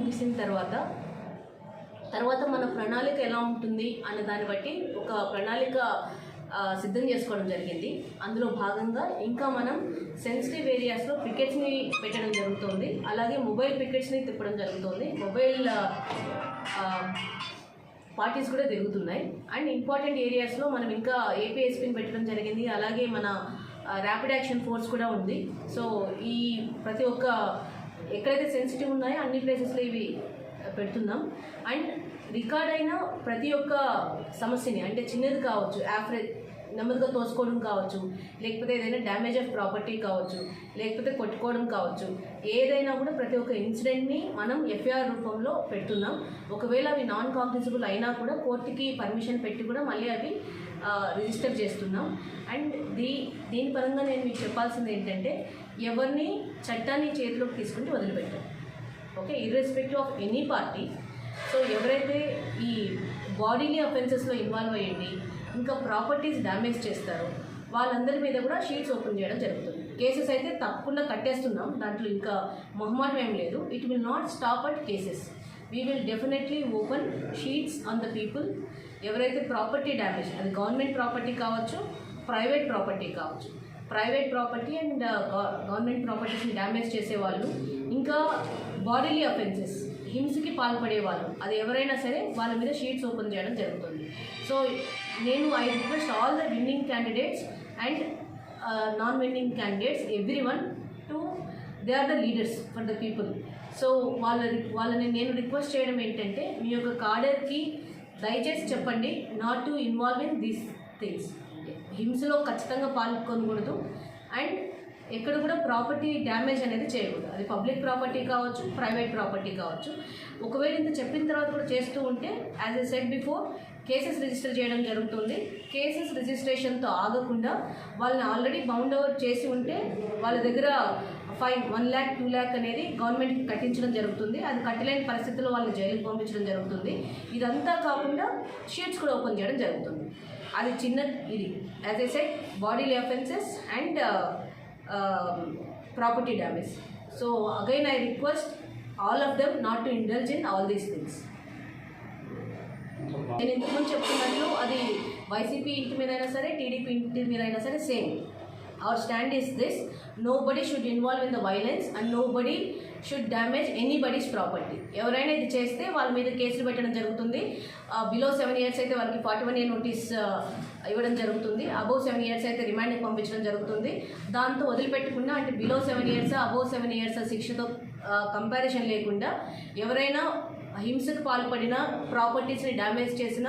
ముగిసిన తర్వాత తర్వాత మన ప్రణాళిక ఎలా ఉంటుంది అనే దాన్ని బట్టి ఒక ప్రణాళిక సిద్ధం చేసుకోవడం జరిగింది. అందులో భాగంగా ఇంకా మనం సెన్సిటివ్ ఏరియాస్లో పికెట్స్ని పెట్టడం జరుగుతుంది. అలాగే మొబైల్ పికెట్స్ని తిప్పడం జరుగుతుంది. మొబైల్ పార్టీస్ కూడా తిరుగుతున్నాయి. అండ్ ఇంపార్టెంట్ ఏరియాస్లో మనం ఇంకా ఏపీఎస్పీని పెట్టడం జరిగింది. అలాగే మన ర్యాపిడ్ యాక్షన్ ఫోర్స్ కూడా ఉంది. సో ఈ ప్రతి ఒక్క ఎక్కడైతే సెన్సిటివ్ ఉన్నాయో అన్ని ప్లేసెస్లో ఇవి పెడుతున్నాం. అండ్ రికార్డ్ అయిన ప్రతి ఒక్క సమస్యని అంటే చిన్నది కావచ్చు యావరేజ్ నెమ్మదిగా తోసుకోవడం కావచ్చు లేకపోతే ఏదైనా డ్యామేజ్ ఆఫ్ ప్రాపర్టీ కావచ్చు లేకపోతే కొట్టుకోవడం కావచ్చు ఏదైనా కూడా ప్రతి ఒక్క ఇన్సిడెంట్ని మనం ఎఫ్ఐఆర్ రూపంలో పెడుతున్నాం. ఒకవేళ అవి నాన్ కాగ్నిసిబుల్ అయినా కూడా కోర్టుకి పర్మిషన్ పెట్టి కూడా మళ్ళీ అవి రిజిస్టర్ చేస్తున్నాం. అండ్ దీ దీని పరంగా నేను మీకు చెప్పాల్సింది ఏంటంటే ఎవరిని చట్టాన్ని చేతిలోకి తీసుకుంటే వదిలిపెట్టారు. Okay irrespective of any party so ఎవరైతే ఈ బాడీలీ అఫెన్సెస్లో ఇన్వాల్వ్ అయ్యండి ఇంకా ప్రాపర్టీస్ డ్యామేజ్ చేస్తారో వాళ్ళందరి మీద కూడా షీట్స్ ఓపెన్ చేయడం జరుగుతుంది. కేసెస్ అయితే తప్పకుండా కట్టేస్తున్నాం. దాంట్లో ఇంకా మొహమాటం ఏం లేదు. It will not stop at cases we will definitely open sheets on the people ఎవరైతే ప్రాపర్టీ డ్యామేజ్ అది గవర్నమెంట్ ప్రాపర్టీ కావచ్చు ప్రైవేట్ ప్రాపర్టీ కావచ్చు private property and uh, government ప్రాపర్టీస్ని డ్యామేజ్ చేసేవాళ్ళు. ఇంకా బాడీలీ అఫెన్సెస్ హింసకి పాల్పడే వాళ్ళు అది ఎవరైనా సరే వాళ్ళ మీద షీట్స్ ఓపెన్ చేయడం జరుగుతుంది. సో నేను I request all the winning candidates and non winning candidates every one to they are the leaders for the people so వాళ్ళ వాళ్ళని నేను రిక్వెస్ట్ చేయడం ఏంటంటే మీ యొక్క కాడర్కి దయచేసి చెప్పండి not to involve in these things హింసలో ఖచ్చితంగా పాల్గొనకూడదు. అండ్ ఎక్కడ కూడా ప్రాపర్టీ డ్యామేజ్ అనేది చేయకూడదు. అది పబ్లిక్ ప్రాపర్టీ కావచ్చు ప్రైవేట్ ప్రాపర్టీ కావచ్చు. ఒకవేళ ఇంత చెప్పిన తర్వాత కూడా చేస్తూ ఉంటే as a set before cases register చేయడం జరుగుతుంది. కేసెస్ రిజిస్ట్రేషన్తో ఆగకుండా వాళ్ళని ఆల్రెడీ బౌండ్ ఓవర్ చేసి ఉంటే వాళ్ళ దగ్గర fine one lakh two lakh అనేది గవర్నమెంట్కి కట్టించడం జరుగుతుంది. అది కట్టలేని పరిస్థితుల్లో వాళ్ళని జైలుకి పంపించడం జరుగుతుంది. ఇదంతా కాకుండా షీట్స్ కూడా ఓపెన్ చేయడం జరుగుతుంది. అది చిన్న ఇది. As a set bodily offences and property damage so again I request all of them not to indulge in all these things నేను ఇంతకుముందు చెప్తున్నట్లు అది వైసీపీ ఇంటి మీద అయినా సరే టీడీపీ ఇంటి మీద అయినా సరే same our stand is this nobody should involve in the violence and nobody should damage anybody's property ఎవరైనా ఇది చేస్తే వాళ్ళ మీద కేసులు పెట్టడం జరుగుతుంది. బిలో సెవెన్ ఇయర్స్ అయితే వాళ్ళకి ఫార్టీ వన్ ఇయర్ నోటీస్ ఇవ్వడం జరుగుతుంది. అబోవ్ సెవెన్ ఇయర్స్ అయితే రిమాండ్కి పంపించడం జరుగుతుంది. దాంతో వదిలిపెట్టకుండా అంటే below seven years above seven years శిక్షతో comparison లేకుండా ఎవరైనా హింసకు పాల్పడిన ప్రాపర్టీస్ని డ్యామేజ్ చేసిన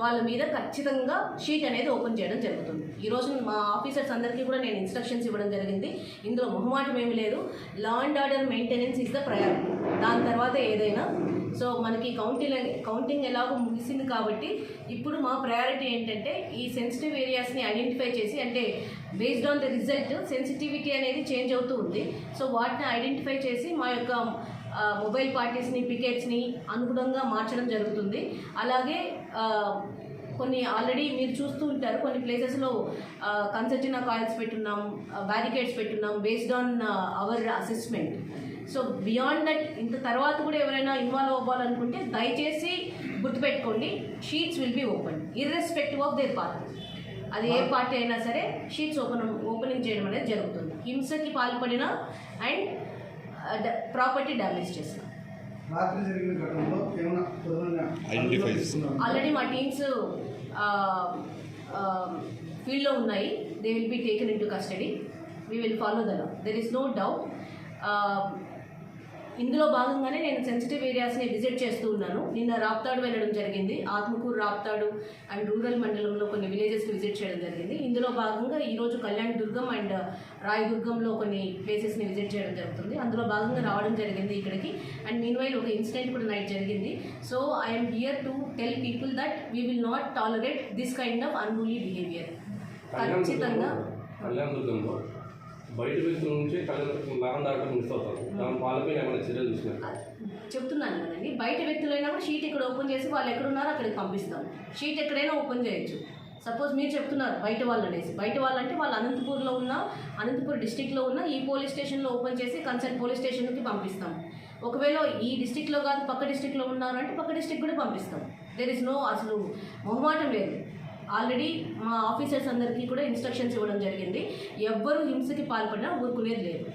వాళ్ళ మీద ఖచ్చితంగా షీట్ అనేది ఓపెన్ చేయడం జరుగుతుంది. ఈరోజు మా ఆఫీసర్స్ అందరికీ కూడా నేను ఇన్స్ట్రక్షన్స్ ఇవ్వడం జరిగింది. ఇందులో మొహమాటం ఏమీ లేదు. Law and order maintenance is the priority దాని తర్వాత ఏదైనా సో మనకి కౌంటింగ్ కౌంటింగ్ ఎలాగో ముగిసింది కాబట్టి ఇప్పుడు మా ప్రయారిటీ ఏంటంటే ఈ సెన్సిటివ్ ఏరియాస్ని ఐడెంటిఫై చేసి అంటే based on the result sensitivity అనేది చేంజ్ అవుతూ ఉంది. సో వాటిని ఐడెంటిఫై చేసి మా యొక్క మొబైల్ పార్టీస్ని పికెట్స్ని అనుగుణంగా మార్చడం జరుగుతుంది. అలాగే కొన్ని ఆల్రెడీ మీరు చూస్తూ ఉంటారు కొన్ని ప్లేసెస్లో కన్సర్జన కాయిల్స్ పెట్టున్నాం barricades పెట్టున్నాం based on our assessment so beyond that ఇంత తర్వాత కూడా ఎవరైనా ఇన్వాల్వ్ అవ్వాలనుకుంటే దయచేసి గుర్తుపెట్టుకోండి sheets will be open irrespective of their party అది ఏ పార్టీ అయినా సరే షీట్స్ ఓపెన్ ఓపెనింగ్ చేయడం అనేది జరుగుతుంది. హింసకి పాల్పడిన అండ్ ప్రాపర్టీ డ్యామేజ్ చేసిన. ఆల్రెడీ మా టీమ్స్ ఫీల్డ్లో ఉన్నాయి. They will be taken into custody we will follow the law there is no doubt ఇందులో భాగంగానే నేను సెన్సిటివ్ ఏరియాస్ని విజిట్ చేస్తూ ఉన్నాను. నిన్న రాప్తాడు వెళ్ళడం జరిగింది. ఆత్మకూరు రాప్తాడు అండ్ రూరల్ మండలంలో కొన్ని విలేజెస్కి విజిట్ చేయడం జరిగింది. ఇందులో భాగంగా ఈరోజు కళ్యాణ్ దుర్గం అండ్ రాయదుర్గంలో కొన్ని ప్లేసెస్ని విజిట్ చేయడం జరుగుతుంది. అందులో భాగంగా రావడం జరిగింది ఇక్కడికి. అండ్ మీన్ వైల్ ఒక ఇన్సిడెంట్ కూడా నైట్ జరిగింది. So I'm here to tell people that we will not tolerate this kind of unruly behaviour ఖచ్చితంగా కళ్యాణదుర్గంలో బయట వ్యక్తుల నుంచి మిస్ అవుతారు దాని ఏమైనా చర్యలు తీసుకున్నారు? చెప్తున్నాను కదండి. బయట వ్యక్తులైనా కూడా షీట్ ఇక్కడ ఓపెన్ చేసి వాళ్ళు ఎక్కడున్నారో అక్కడికి పంపిస్తాం. షీట్ ఎక్కడైనా ఓపెన్ చేయొచ్చు. సపోజ్ మీరు చెప్తున్నారు బయట వాళ్ళు అనేసి. బయట వాళ్ళంటే వాళ్ళు అనంతపూర్లో ఉన్న అనంతపూర్ డిస్టిక్లో ఉన్న ఈ పోలీస్ స్టేషన్లో ఓపెన్ చేసి కన్సర్న్ పోలీస్ స్టేషన్కి పంపిస్తాం. ఒకవేళ ఈ డిస్టిక్లో కాదు పక్క డిస్టిక్లో ఉన్నారంటే పక్క డిస్టిక్ కూడా పంపిస్తాం. దేర్ ఇస్ నో అసలు మొహమాటం లేదు. ఆల్రెడీ మా ఆఫీసర్స్ అందరికీ కూడా ఇన్స్ట్రక్షన్స్ ఇవ్వడం జరిగింది. ఎవ్వరూ హింసకి పాల్పడినా ఊరుకునేది లేదు.